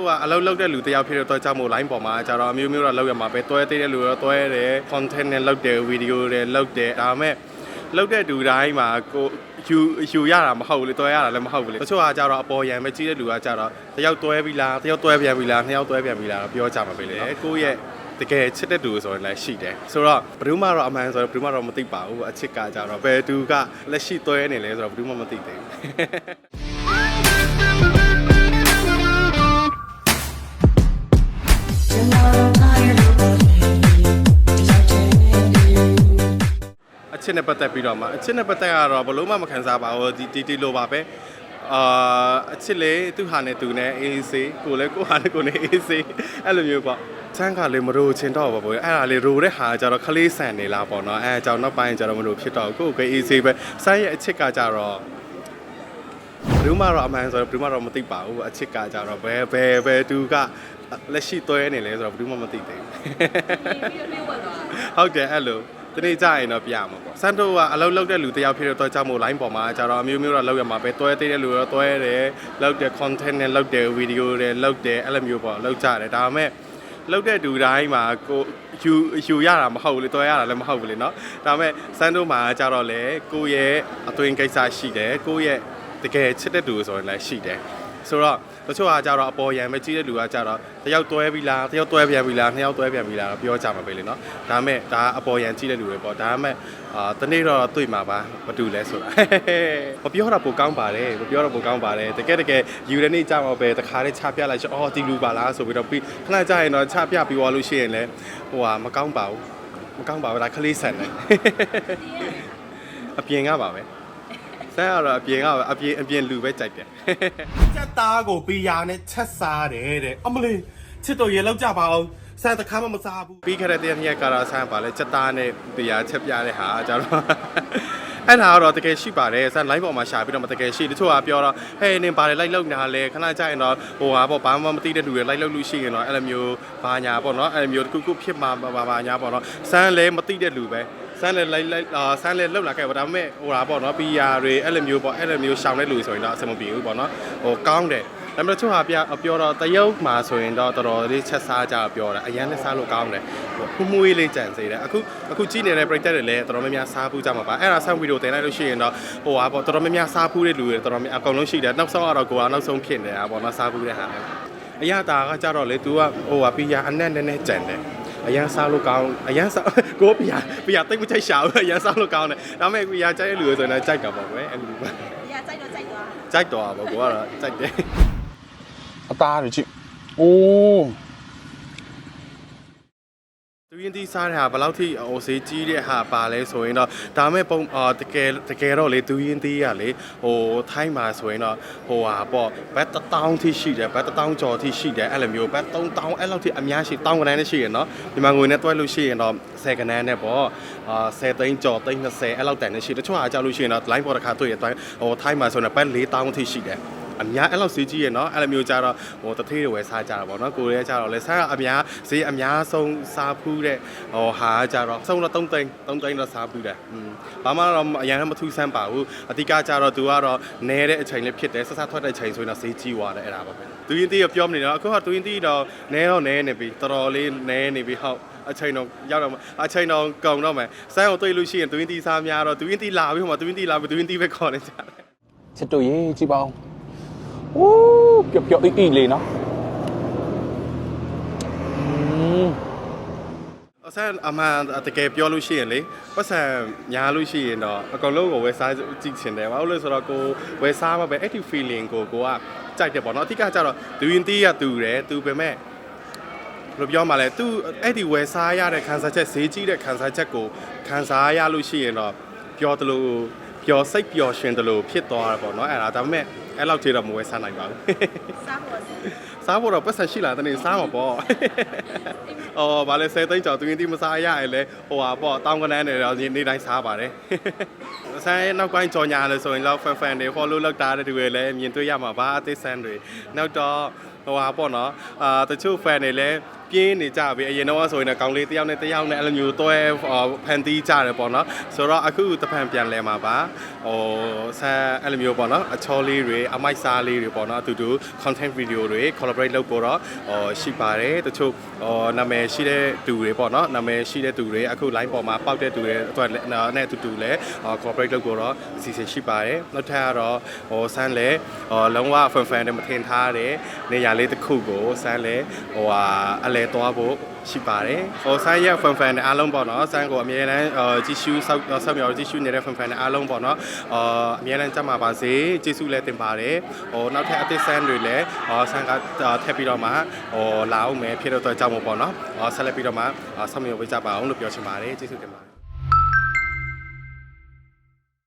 တို့ကအလုပ်လုပ်တဲ့လူတစ်ယောက်ဖြစ်တော့ကြောက်မို့ line ပေါ်မှာကျတော့အမျိုးမျိုးတော့လုပ်ရမှာပဲတွဲသေးတဲ့လူတော့တွဲတယ် content နဲ့လုပ်တယ် video တွေလုပ်တယ်ဒါပေမဲ့လုပ်တဲ့လူတိုင်းမှာကိုယူယူရတာမဟုတ်ဘူးလေတွဲရတာလည်းမဟုတ်ဘူးလေတချို့ကကျတော့အပေါ်ရံပဲကြီးတဲ့လူကကျတော့တယောက်တွဲပြီလားတယောက်တွဲပြန်ပြီလားနှစ်ယောက်တွဲပြန်ပြီလားပြောကြမှာပဲလေကိုယ့်ရဲ့တကယ်ချစ်တဲ့သူဆိုရင်လည်းရှိတယ်ဆိုတော့ဘယ်သူမှတော့အမှန်ဆိုတော့ဘယ်သူမှတော့မသိပါဘူးအချစ်ကကြတော့ဘယ်သူကလက်ရှိတွဲနေလဲဆိုတော့ဘယ်သူမှမသိသေးဘူး အချစ်နဲ့ပတ်သက်ပြီးတော့မှအချစ်နဲ့ပတ်သက်ကတော့ဘလို့မှမခံစားပါဘူးဒီဒီဒီလိုပါပဲအာအချစ်လေသူဟာနဲ့သူနဲ့အေးစေးကိုလည်းကိုဟာနဲ့ကိုနဲ့အေးစေးအဲ့လိုမျိုးပေါ့ချမ်းကလေမရိုချင်တော့ပါဘူးအဲ့ဒါလေရိုတဲ့ဟာကျတော့ခလေးဆန်နေလားပေါ့နော်အဲအကြောင်းနောက်ပိုင်းကျတော့မရိုဖြစ်တော့ကိုကိုကအေးစေးပဲဆိုင်းရဲ့အချစ်ကကြတော့ ဘယ်သူမှတော့အမှန်ဆိုတော့ဘယ်သူမှတော့မသိပါဘူးအချစ်ကကြတော့ဘယ်ဘယ်ဘယ်သူကလက်ရှိတွဲနေလဲဆိုတော့ဘယ်သူမှမသိသေးဘူး ဟုတ်တယ်အဲ့လိုဒီနေ့ကြာရင်တော့ပြရမှာပေါ့စန်တိုကအလုပ်လုပ်တဲ့လူတစ်ယောက်ဖြစ်တော့ကြောက်မို့ line ပေါ်မှာကျတော့အမျိုးမျိုးတော့လုပ်ရမှာပဲတွဲသေးတဲ့လူတော့တွဲတယ်လုပ်တယ် content နဲ့လုပ်တယ် video တွေလုပ်တယ်အဲ့လိုမျိုးပေါ့လုပ်ကြတယ်ဒါပေမဲ့လုပ်တဲ့လူတိုင်းမှာကိုယူယူရတာမဟုတ်ဘူးလေတွဲရတာလည်းမဟုတ်ဘူးလေเนาะဒါပေမဲ့စန်တိုမှာကျတော့လေကိုယ့်ရဲ့အသွင်ကိစ္စရှိတယ်ကိုယ့်ရဲ့ တကယ်ချစ်တဲ့သူဆိုရင်လည်းရှိတယ်ဆိုတော့တချို့ကကြတော့အပေါ်ရံပဲကြီးတဲ့လူကကြတော့တယောက်တွဲပြီလားတယောက်တွဲပြန်ပြီလားနှစ်ယောက်တွဲပြန်ပြီလားတော့ပြောကြမှာပဲလေနော်ဒါပေမဲ့ဒါအပေါ်ရံကြီးတဲ့လူတွေပေါ့ဒါပေမဲ့အာတနေ့တော့တွေ့မှာပါမတူလဲဆိုတာမပြောတာပိုကောင်းပါတယ်မပြောတော့ပိုကောင်းပါတယ်တကယ်တကယ်ယူတဲ့နေ့ကြာမှာပဲတခါတည်းချပြလိုက်ချအော်ဒီလူပါလားဆိုပြီးတော့ပြီးခဏကြာရင်တော့ချပြပြီးသွားလို့ရှိရင်လည်းဟိုဟာမကောင်းပါဘူးမကောင်းပါဘူးဒါခလေးဆန်တယ်အပြင်ကပါပဲ ဆန်းကတော့အပြင်ကပဲအပြင်အပြင်လူပဲကြိုက်တယ်ချက်သားကိုပီယာနဲ့ချက်စားတယ်တဲ့အမလေးချစ်တော်ရေလောက်ကြပါအောင်ဆန်တခါမှမစားဘူးပြီးခဲ့တဲ့တရက်နှစ်ရက်ကတော့ဆန်းပါလဲချက်သားနဲ့တရားချက်ပြတဲ့ဟာကျတော့အဲ့ဒါကတော့တကယ်ရှိပါတယ်ဆန်း line ပေါ်မှာရှာပြီးတော့မတကယ်ရှိတချို့ကပြောတော့ဟဲ့နင်ဘာလဲလိုက်လောက်နေတာလဲခဏကြာရင်တော့ဟိုဟာပေါ့ဘာမှမသိတဲ့လူတွေလိုက်လောက်လို့ရှိရင်တော့အဲ့လိုမျိုးဘာညာပေါ့နော်အဲ့လိုမျိုးတစ်ခုခုဖြစ်မှာဘာဘာညာပေါ့နော်ဆန်းလည်းမသိတဲ့လူပဲ ဆန်းလည်းလိုက်လိုက်အာဆန်းလည်းလှုပ်လာခဲ့ပါဒါပေမဲ့ဟိုဟာပေါ့နော် PR တွေအဲ့လိုမျိုးပေါ့အဲ့လိုမျိုးရှောင်တဲ့လူဆိုရင်တော့အဆင်မပြေဘူးပေါ့နော်ဟိုကောင်းတယ်ဒါပေမဲ့တချို့ဟာပြပြောတော့တရုတ်မှာဆိုရင်တော့တော်တော်လေးချက်စားကြပြောတာအရန်လည်းစားလို့ကောင်းတယ်ဟိုမှုမှုလေးကြံစေတယ်အခုအခုကြည့်နေတဲ့ project တွေလည်းတော်တော်များများစားဖူးကြမှာပါအဲ့ဒါဆန်းဗီဒီယိုတင်လိုက်လို့ရှိရင်တော့ဟိုဟာပေါ့တော်တော်များများစားဖူးတဲ့လူတွေတော်တော်များအကုန်လုံးရှိတယ်နောက်ဆုံးကတော့ကိုကနောက်ဆုံးဖြစ်နေတာပေါ့နော်စားဖူးတဲ့ဟာအရတာကကြတော့လေ तू ကဟိုဟာပြရအနက်နည်းနည်းကြံတယ် အရန်စားလို့ကောင်းအရန်စားကိုပြရပြရတိတ်မချိုက်ရှာဘူးအရန်စားလို့ကောင်းတယ်ဒါပေမဲ့ပြရကြိုက်တဲ့လူတွေဆိုရင်တော့ကြိုက်တာပေါ့ကွယ်အဲ့လိုပဲရကြိုက်တော့ကြိုက်သွားကြိုက်တော့ပါပေါ့ကိုကတော့ကြိုက်တယ်အသားတွေကြည့်အိုးသူ ရင်တီးစားတဲ့ဟာဘယ်လောက်ထိဟိုဈေးကြီးတဲ့ဟာပါလဲဆိုရင်တော့ဒါမဲ့ပုံအာတကယ်တကယ်တော့လေသူရင်တီးရလေဟိုထိုင်းမှာဆိုရင်တော့ဟိုဟာပေါ့ဘတ်တစ်တောင်းထိရှိတယ်ဘတ်တစ်တောင်းကျော်ထိရှိတယ်အဲ့လိုမျိုးဘတ်3000အဲ့လောက်ထိအများရှိတောင်းကနန်းနဲ့ရှိရနော်ဒီမှာငွေနဲ့တွဲလို့ရှိရင်တော့10ကနန်းနဲ့ပေါ့အာ10သိန်းကျော်သိန်း20အဲ့လောက်တန်နေရှိတချို့ဟာကြောက်လို့ရှိရင်တော့ line ပေါ်တစ်ခါတွေ့ရတိုင်းဟိုထိုင်းမှာဆိုရင်ဘတ်4000ထိရှိတယ် အများအဲ့လောက်ဈေးကြီးရနော်အဲ့လိုမျိုးကြတော့ဟိုတထေးတွေဝယ်စားကြတာပေါ့နော်ကိုရဲကြတော့လဲစားအများဈေးအများဆုံးစားဖူးတဲ့ဟိုဟာကြတော့ဆုံးတော့3သိန်း3သိန်းတော့စားဖူးတယ်อืมဘာမှတော့အရင်ကမထူးဆန်းပါဘူးအတိကကြတော့သူကတော့နဲတဲ့အချိန်လေးဖြစ်တယ်ဆက်ဆက်ထွက်တဲ့အချိန်ဆိုရင်တော့ဈေးကြီးသွားတယ်အဲ့ဒါပါပဲသူရင်တီးကပြောမနေတော့အခုကသူရင်တီးတော့နဲတော့နဲနေပြီတော်တော်လေးနဲနေပြီဟုတ်အချိန်တော့ရောက်တော့အချိန်တော့ကုန်တော့မယ်ဆိုင်းအောင်တွေ့လို့ရှိရင်သူရင်တီးစားများတော့သူရင်တီးလာပြီးဟိုမှာသူရင်တီးလာပြီးသူရင်တီးပဲခေါ်နေကြတယ်ချစ်တော်ရေကြည့်ပါအောင် အိုးပျော့ပျော့အိတ်အိတ်လေးနော်อืมအဆန်အမှန်တကယ်ပြောလို့ရှိရင်လေပတ်စံညားလို့ရှိရင်တော့အကောင်လုံးကိုဝယ်စားကြည့်ချင်တယ်ဘာလို့လဲဆိုတော့ကိုဝယ်စားမှာပဲ active feeling ကိုကိုကကြိုက်တယ်ပေါ့နော်အဓိကကျတော့ဒူရင်တီးရတူတယ်သူပဲမဲ့ဘယ်လိုပြောမှလဲသူအဲ့ဒီဝယ်စားရတဲ့ခံစားချက်ဈေးကြီးတဲ့ခံစားချက်ကိုခံစားရလို့ရှိရင်တော့ပြောတယ်လို့ ပျော်စိတ်ပျော်ရွှင်တယ်လို့ဖြစ်သွားတာပေါ့နော်အဲ့ဒါဒါပေမဲ့အဲ့လောက်ထိတော့မဝယ်စားနိုင်ပါဘူးစားဖို့စီစားဖို့တော့ပတ်စံရှိလာတဲ့နေ့စားမှာပေါ့။အော်ဗာလဲ10သိန်းကျော်သူရင်တိမစားရရင်လဲဟိုဟာပေါ့တောင်းကနန်းတွေတော့နေ့တိုင်းစားပါတယ်။ဆိုင်နောက်ပိုင်းကြော်ညာလဲဆိုရင်တော့ fan fan တွေ follow လောက်တာတဲ့သူတွေလည်းမြင်တွေ့ရမှာပါအသေးဆန်းတွေနောက်တော့ဟိုဟာပေါ့နော်အာတချို့ fan တွေလည်း ပြင်းနေကြပြီအရင်တော့ဆိုရင်တော့ကောင်းလေးတစ်ယောက်နဲ့တစ်ယောက်နဲ့အဲ့လိုမျိုးတွဲဖန်တီးကြတယ်ပေါ့နော်ဆိုတော့အခုတဖန်ပြန်လဲမှာပါဟိုဆန်အဲ့လိုမျိုးပေါ့နော်အချောလေးတွေအမိုက်စားလေးတွေပေါ့နော်အတူတူ content video တွေ collaboration cooperate လုပ်ဖို့တော့ဟောရှိပါတယ်တချို့ဟောနာမည်ရှိတဲ့သူတွေပေါ့နော်နာမည်ရှိတဲ့သူတွေအခု line ပေါ်မှာပေါက်တဲ့သူတွေအတွက်လည်းနဲ့အတူတူလည်းဟော cooperate လုပ်ဖို့တော့အစီအစဉ်ရှိပါတယ်နောက်ထပ်ကတော့ဟောဆန်းလည်းဟောလုံးဝ fan fan တွေမထင်ထားတဲ့နေရာလေးတစ်ခုကိုဆန်းလည်းဟိုဟာအလဲသွားဖို့ရှိပါတယ်ဟိုဆန်းရဲ့ fan fan တွေအားလုံးပေါ့နော်ဆန်းကိုအမြဲတမ်းဟောကြည့်ရှုဆောက်ဆောက်မြော်ကြည့်ရှုနေတဲ့ fan fan တွေအားလုံးပေါ့နော်အာအမြဲတမ်းကြမှာပါစေကျေးဇူးလည်းတင်ပါတယ်ဟိုနောက်ထပ်အသစ်ဆန်းတွေလည်းဟောဆန်းကထပ်ပြီးတော့မှဟိုလာအောင်မယ်ဖြစ်တော့ကြောက်မို့ပေါ့နော်ဟောဆက်လက်ပြီးတော့မှဆောက်မြော်ဝေးကြပါအောင်လို့ပြောချင်ပါတယ်ကျေးဇူးတင်ပါတယ်